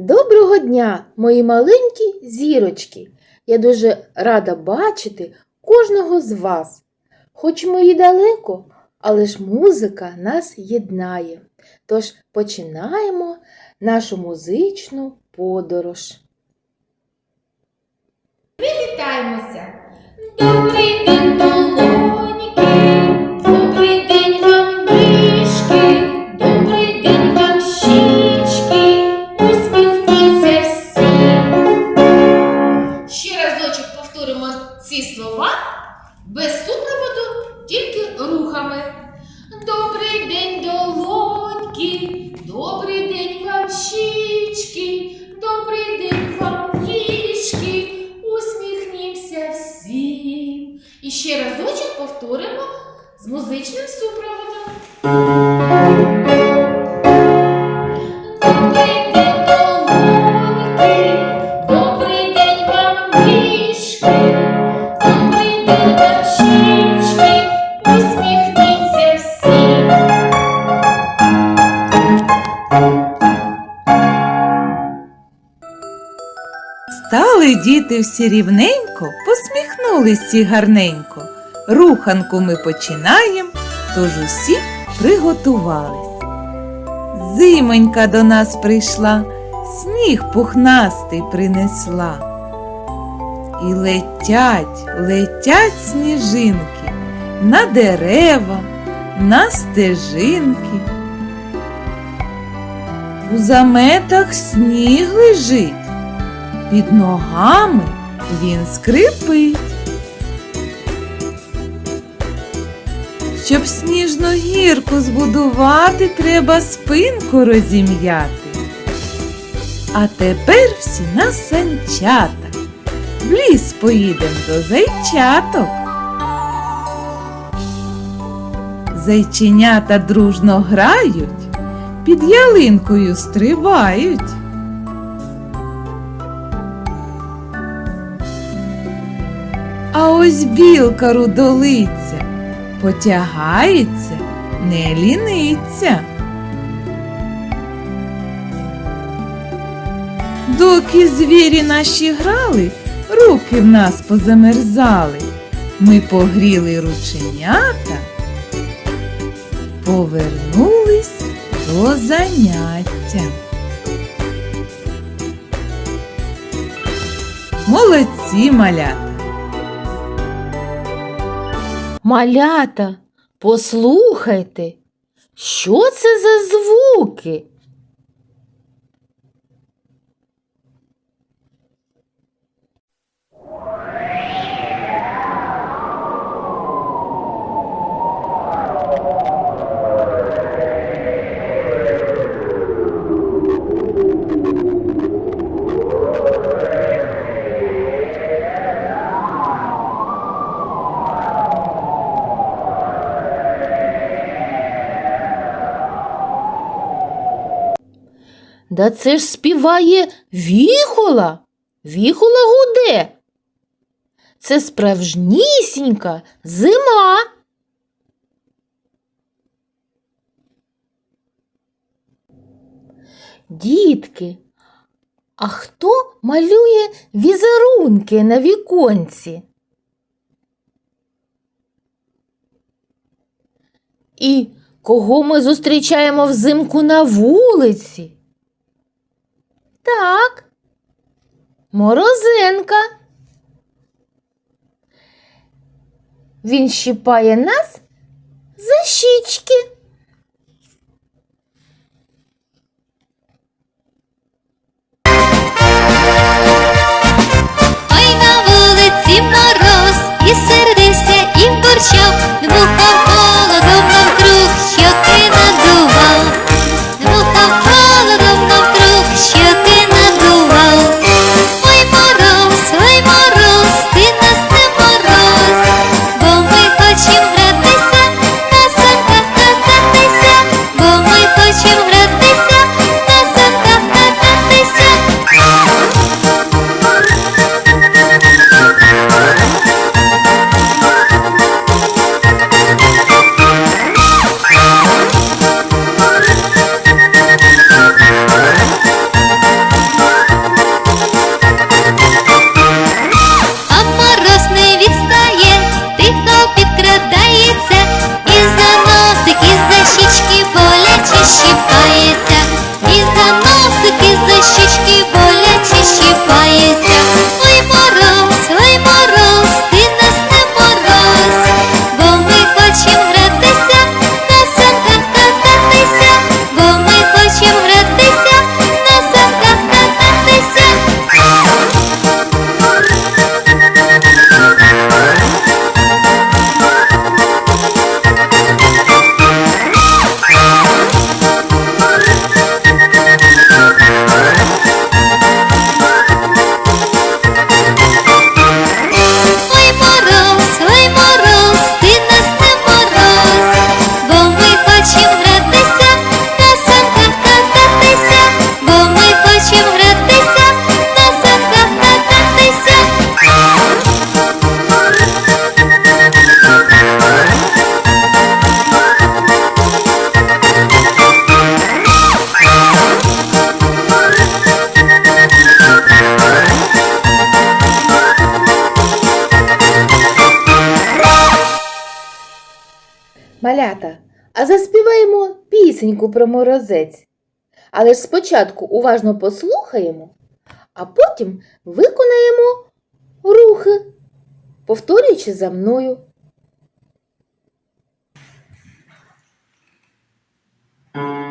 Доброго дня, мої маленькі зірочки. Я дуже рада бачити кожного з вас. Хоч ми і далеко, але ж музика нас єднає. Тож починаємо нашу музичну подорож. Привітаємося! Добрий день, долоньки, діти всі рівненько, посміхнулись всі гарненько. Руханку ми починаємо, тож усі приготувались. Зимонька до нас прийшла, сніг пухнастий принесла. І летять, летять сніжинки на дерева, на стежинки. У заметах сніг лежить. Під ногами він скрипить. Щоб сніжну гірку збудувати, треба спинку розім'яти. А тепер всі на санчатах. В ліс поїдем до зайчаток. Зайченята дружно грають, під ялинкою стрибають. Ось білка рудолиця потягається, не ліниться. Доки звірі наші грали, руки в нас позамерзали. Ми погріли рученята, повернулись до заняття. Молодці малята! Малята, послухайте, що це за звуки? Да це ж співає віхола. Віхола гуде. Це справжнісінька зима. Дітки, а хто малює візерунки на віконці? І кого ми зустрічаємо взимку на вулиці? Так. Морозинка. Він щипає нас за щічки. Малята, а заспіваємо пісеньку про морозець. Але ж спочатку уважно послухаємо, а потім виконаємо рухи, повторюючи за мною. Thank.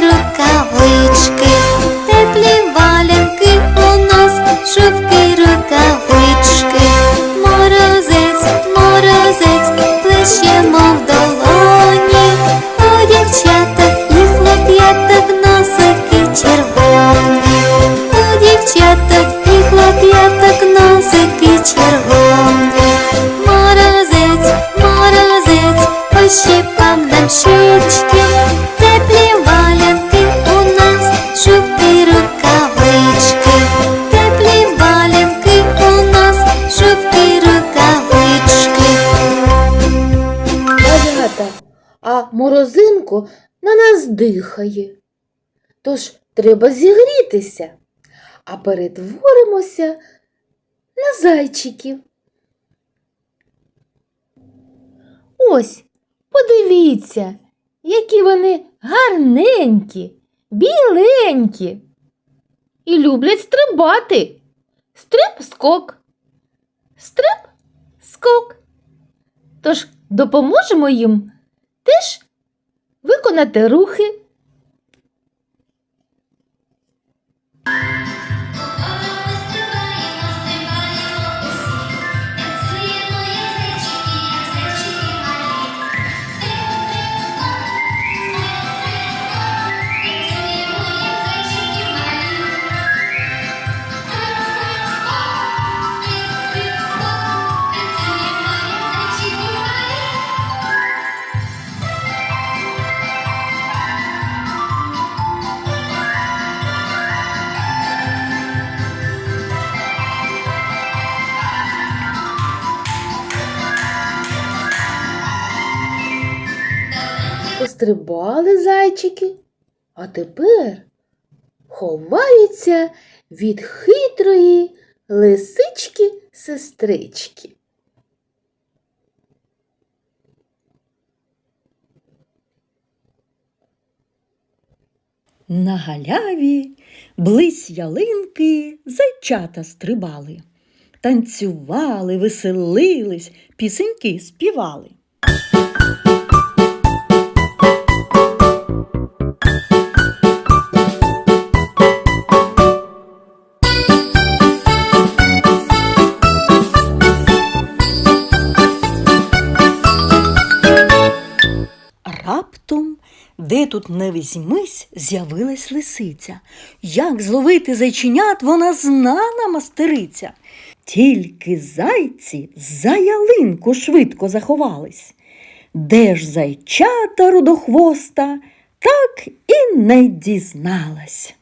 look ранку на нас дихає. Тож треба зігрітися, а перетворимося на зайчиків. Ось, подивіться, які вони гарненькі, біленькі і люблять стрибати. Стриб скок, стрип скок. Тож допоможемо їм теж виконати рухи. стрибали зайчики, а тепер ховаються від хитрої лисички сестрички. На галяві близь ялинки зайчата стрибали, танцювали, веселились, пісеньки співали. Раптом, де тут не візьмись, з'явилась лисиця. Як зловити зайченят, вона знана мастериця. Тільки зайці за ялинку швидко заховались. Де ж зайчата рудохвоста, так і не дізналась.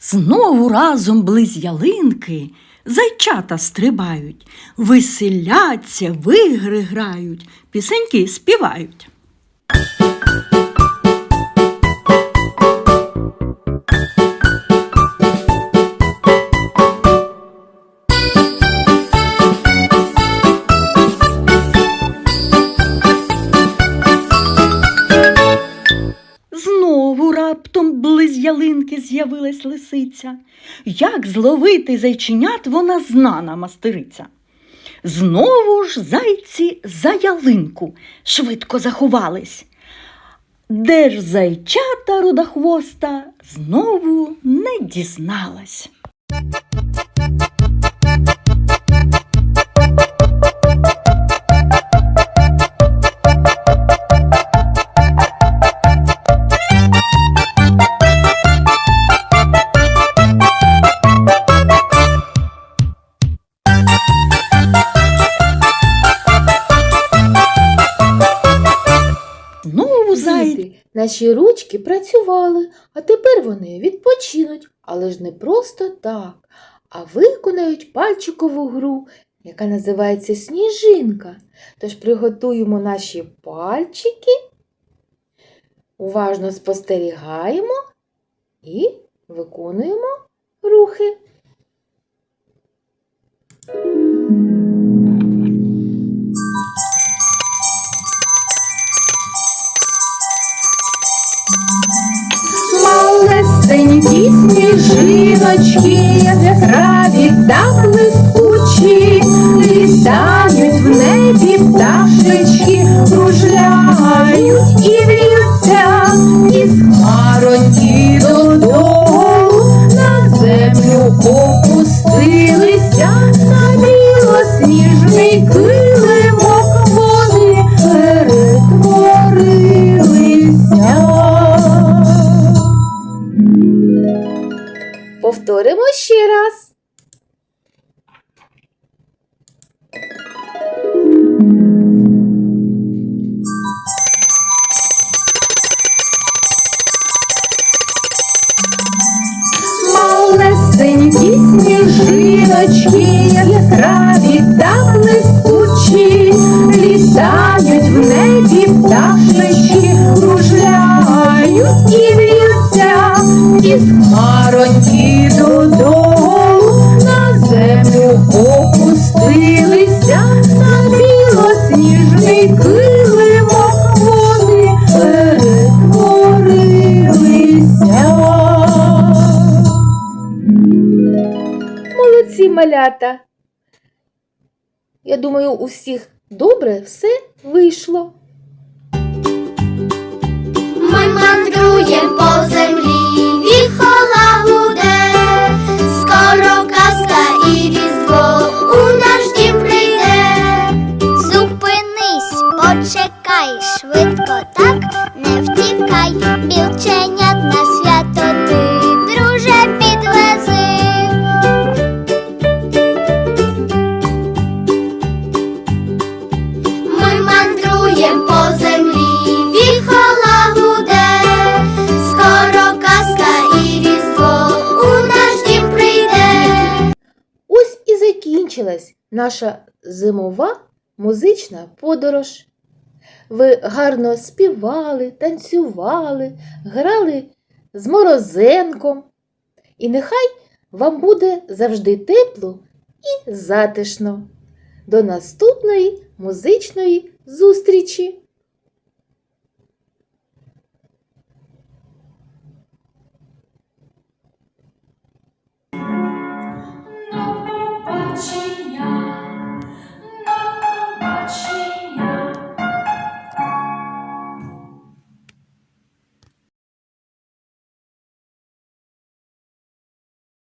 Знову разом близь ялинки зайчата стрибають, веселяться, в ігри грають, пісеньки співають. З'явилась лисиця. Як зловити зайченят, вона знана мастериця. Знову ж зайці за ялинку швидко заховались. Де ж зайчата рудохвоста знову не дізналась. Наші працювали, а тепер вони відпочинуть, але ж не просто так, а виконають пальчикову гру, яка називається сніжинка. Тож приготуємо наші пальчики, уважно спостерігаємо і виконуємо рухи. Сніжиночки, яскраві там блискучі, літають в небі пташечки, сніжиночки, яскраві та блискучі, літають в небі пташечки, кружляють і в'ються, із хмароньки додолу на землю опустилися, на білосніжний килимок малята. Я думаю, у всіх добре все вийшло. Ми мандруєм по землі, віхола гуде, скоро казка і різдво у наш дім прийде. Зупинись, почекай, швидко так не втікай, білченят на наша зимова музична подорож. Ви гарно співали, танцювали, грали з морозенком. І нехай вам буде завжди тепло і затишно. До наступної музичної зустрічі!